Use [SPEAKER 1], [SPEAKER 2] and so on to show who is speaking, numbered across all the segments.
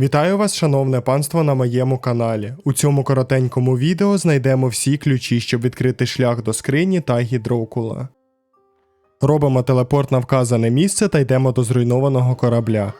[SPEAKER 1] Вітаю вас, шановне панство, на моєму каналі. У цьому коротенькому відео знайдемо всі ключі, щоб відкрити шлях до скрині та гідрокула. Робимо телепорт на вказане місце та йдемо до зруйнованого корабля.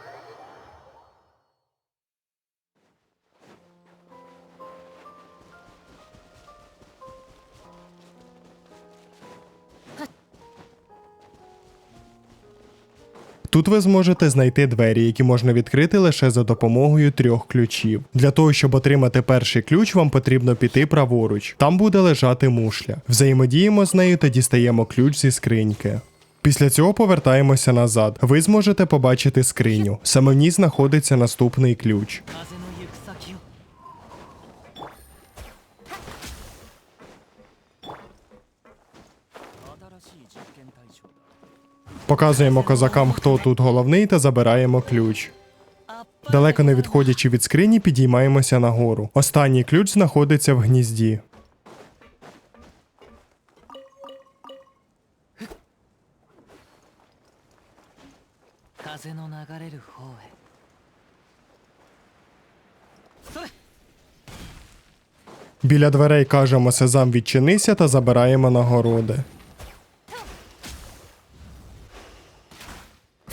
[SPEAKER 1] Тут ви зможете знайти двері, які можна відкрити лише за допомогою трьох ключів. Для того, щоб отримати перший ключ, вам потрібно піти праворуч. Там буде лежати мушля. Взаємодіємо з нею та дістаємо ключ зі скриньки. Після цього повертаємося назад. Ви зможете побачити скриню. Саме в ній знаходиться наступний ключ. Показуємо козакам, хто тут головний, та забираємо ключ. Далеко не відходячи від скрині, підіймаємося нагору. Останній ключ знаходиться в гнізді. Біля дверей кажемо сезам відчинися та забираємо нагороди.